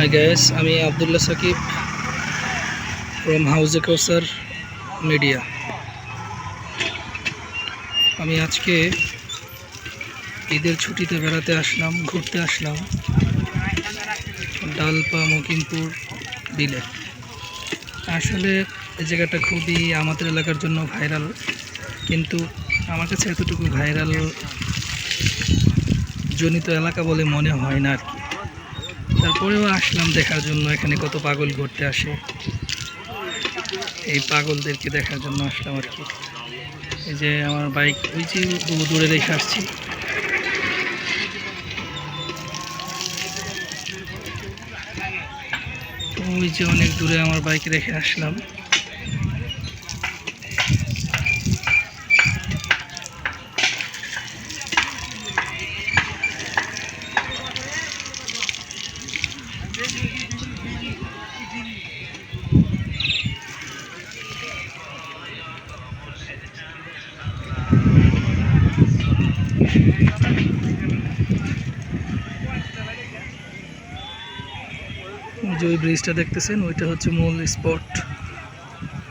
High gas আমি Abdullah Shakib from হাউজে Kausar media আমি আজকে ঈদের ছুটিতে বেড়াতে আসলাম, ঘুরতে আসলাম ডালপা মকিমপুর বিলে আসলে এই জায়গাটা খুবই আমাদের এলাকার জন্য ভাইরাল, কিন্তু আমার কাছে এতটুকু ভাইরাল জনিত এলাকা বলে মনে হয় না আর কি। তারপরেও আসলাম দেখার জন্য, এখানে কত পাগল ঘুরতে আসে। এই পাগলদেরকে দেখার জন্য আসলাম আর কি। এই যে আমার বাইক, ওই যে বহু দূরে রেখে আসছি। ওই যে অনেক দূরে আমার বাইক রেখে আসলাম। যে ব্রিজটা দেখতেছেন, ওইটা হচ্ছে মূল স্পট।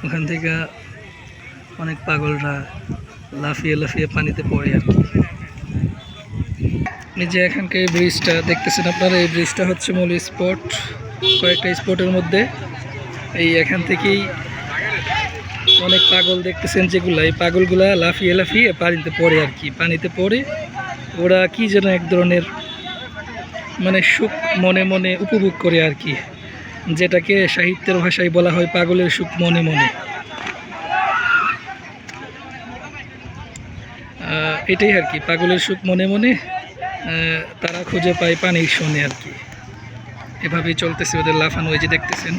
ওখান থেকে অনেক পাগলরা লাফিয়ে লাফিয়ে পানিতে পড়ে আর কি। এই যে এখানকার এই ব্রিজটা, দেখতেছেন আপনারা? এই ব্রিজটা হচ্ছে মূল স্পট, কয়েকটা স্পটের মধ্যে। এই এখান থেকেই অনেক পাগল দেখতেছেন যেগুলা। এই পাগলগুলা লাফিয়ে লাফিয়ে পানিতে পড়ে আর কি। পানিতে পড়ে ওরা কি যেন এক ধরনের মানে সুখ মনে মনে উপভোগ করে আর কি। যেটাকে সাহিত্যের ভাষায় বলা হয় পাগলের সুখ মনে মনে। এটাই আর কি, পাগলের সুখ মনে মনে তারা খুঁজে পায় পানির শোনে আর কি। এভাবেই চলতেছে ওদের লাফানো, ওই যে দেখতেছেন।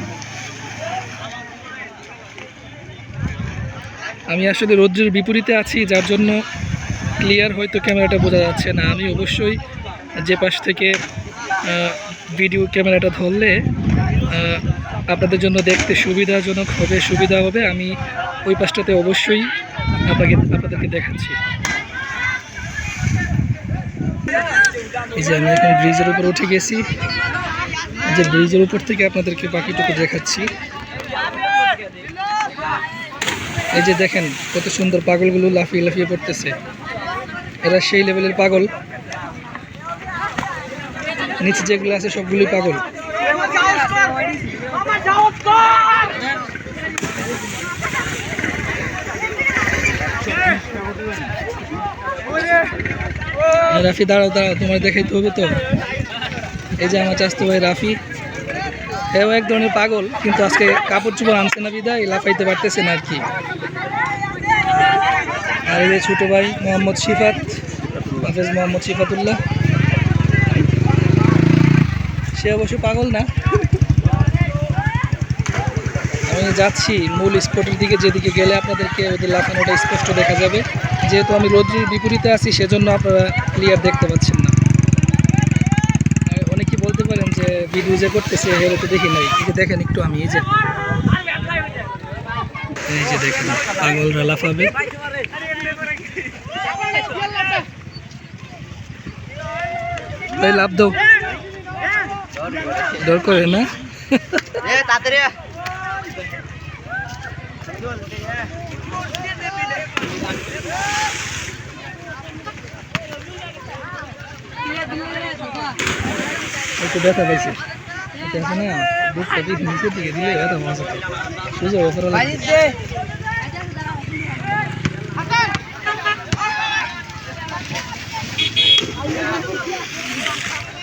আমি আসলে রৌদ্রের বিপরীতে আছি, যার জন্য ক্লিয়ার হয়তো ক্যামেরাটা বোঝা যাচ্ছে না। আমি অবশ্যই যে পাশ থেকে ভিডিও ক্যামেরাটা ধরলে আপনাদের জন্য দেখতে সুবিধাজনক হবে, সুবিধা হবে। আমি ওই পাশটাতে অবশ্যই আপনাকে, আপনাদেরকে দেখাচ্ছি। এই যে আমি এখন ব্রিজের উপর উঠে গেছি। যে ব্রিজের উপর থেকে আপনাদেরকে বাকিটুকু দেখাচ্ছি। এই যে দেখেন কত সুন্দর পাগলগুলো লাফিয়ে লাফিয়ে পড়তেছে। এরা সেই লেভেলের পাগল। নিচে যেগুলো আছে সবগুলোই পাগল। রাফি, দাঁড়াও দাঁড়াও, তোমার দেখাইতে হবে তো। এই যে আমার চাস্তো ভাই রাফি, এও এক ধরনের পাগল, কিন্তু আজকে কাপড় চোপড় আনছে না বিদায়, লাফাইতে পারতেছে না আর কি। আর এই যে ছোটো ভাই, মোহাম্মদ শিফাত, হাফেজ মোহাম্মদ শিফাতুল্লাহ। সে অবশ্য পাগল না। আমি যাচ্ছি মূল স্পটের দিকে, যেদিকে গেলে আপনাদেরকে ওদের লাফানোটা স্পষ্ট দেখা যাবে। যেহেতু আমি রোদ্রির বিপরীতে আছি, সেজন্য আপনারা ক্লিয়ার দেখতে পাচ্ছেন না। অনেকে বলতে পারেন যে, ভিডিও যে করতেছে হেরে তো দেখি নাই। যে দেখেন একটু আমি, এই যে। এই যে দেখেন, পাগলরা লাফাবে। লাভ দাও। ডর করে না একটু ব্যথা পাইছে দেখো না বুকটা দিয়ে নিচের দিকে দিলে ব্যথা পাচ্ছে সোজা ওপরে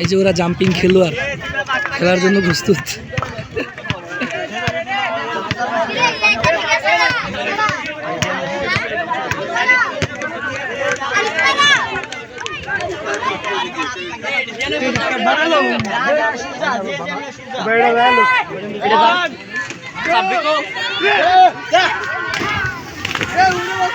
এই যে ওরা জাম্পিং খেলোয়াড় খেলার জন্য প্রস্তুত বেড়া